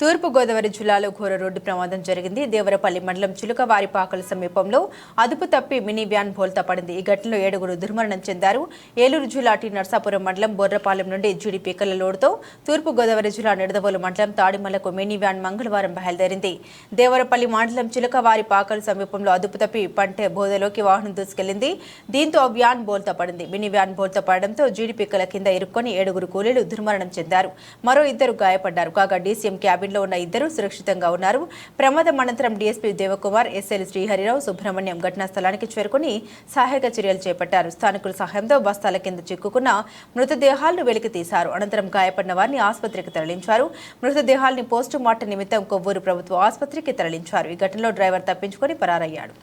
తూర్పుగోదావరి జిల్లాలో ఘోర రోడ్డు ప్రమాదం జరిగింది. దేవరపల్లి మండలం చిలుకవారిపాకల సమీపంలో అదుపు తప్పి మినీ వ్యాన్ బోల్తా పడింది. ఈ ఘటనలో ఏడుగురు దుర్మరణం చెందారు. ఏలూరు జిల్లా టీ నర్సాపురం మండలం బొర్రపాలెం నుండి జీడి పీకల లోడుతో తూర్పుగోదావరి జిల్లా నిడదవోలు మండలం తాడిమలకు మినీ వ్యాన్ మంగళవారం బయలుదేరింది. దేవరపల్లి మండలం చిలుకవారిపాకల సమీపంలో అదుపు తప్పి పంటే బోధలోకి వాహనం దూసుకెళ్ళింది. దీంతో ఆ వ్యాన్ బోల్తా పడింది. మినీ వ్యాన్ బోల్తా పడడంతో జీడి పీకల కింద ఇరుక్కొని ఏడుగురు కూలీలు దుర్మరణం చెందారు. మరో ఇద్దరు గాయపడ్డారు. కాగా డీసీఎం క్యాబిన్లో ఉన్న ఇద్దరు సురక్షితంగా ఉన్నారు. ప్రమాదం అనంతరం DSP Devakumar S L Sriharirao ఘటనా స్థలానికి చేరుకుని సహాయక చర్యలు చేపట్టారు. స్థానికుల సహాయంతో బస్తాల కింద చిక్కుకున్న మృతదేహాలను వెలికి తీశారు. అనంతరం గాయపడిన వారిని ఆసుపత్రికి తరలించారు. మృతదేహాల్ని పోస్టు మార్టం నిమిత్తం కొవ్వూరు ప్రభుత్వ ఆసుపత్రికి తరలించారు. ఈ ఘటనలో డ్రైవర్ తప్పించుకొని పరారయ్యాడు.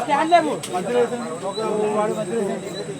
స్టాండ్ లేవు మధ్యలో ఒక వాడు మధ్యలో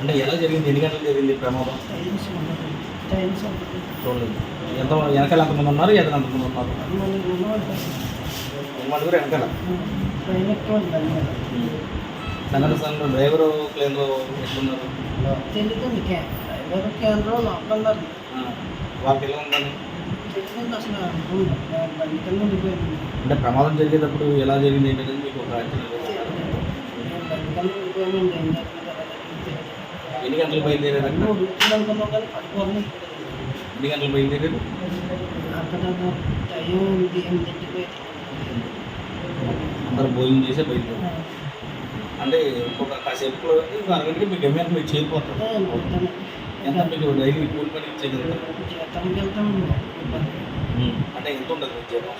అంటే ఎలా జరిగింది? ఎన్ని గంటలు జరిగింది ప్రమాదం? చూడలేదు. ఎంత వెనకాల ఎంతమంది ఉన్నారు? ఎదురు ఎంతమంది ఉన్నారు? నలుగురు వెనకాల? సంఘటన స్థలంలో డ్రైవరు క్లీనరు ఎట్లున్నారు? కేంద్రం ఆ, వాళ్ళకి ఎలా ఉందని? అసలు బండి కింద ఉండిపోయింది అంటే ప్రమాదం జరిగేటప్పుడు ఎలా జరిగింది ఏంటనేది మీకు ఒక అంచనా వేస్తారా? బండి కింద ఉండిపోయామండి ఏం జరిగిందో ఎన్ని గంటలు బయలుదేరారు అక్కడ? మూడు అనుకున్నాం కానీ పట్టుకోవాలి ఎన్ని గంటలు బయలుదేరారు? అక్కడ టైం ఉంది అందరూ భోజనం చేసే బయలుదేరారు. అంటే ఇంకొక కాసేపులో ఒక అరగంటకి మీ గమ్యానికి మీరు చేరిపోతారు ఎంత మీకు డైలీ కూలి పని ఇచ్చేది ఎంత? అంటే ఎంత ఉండదు జీతం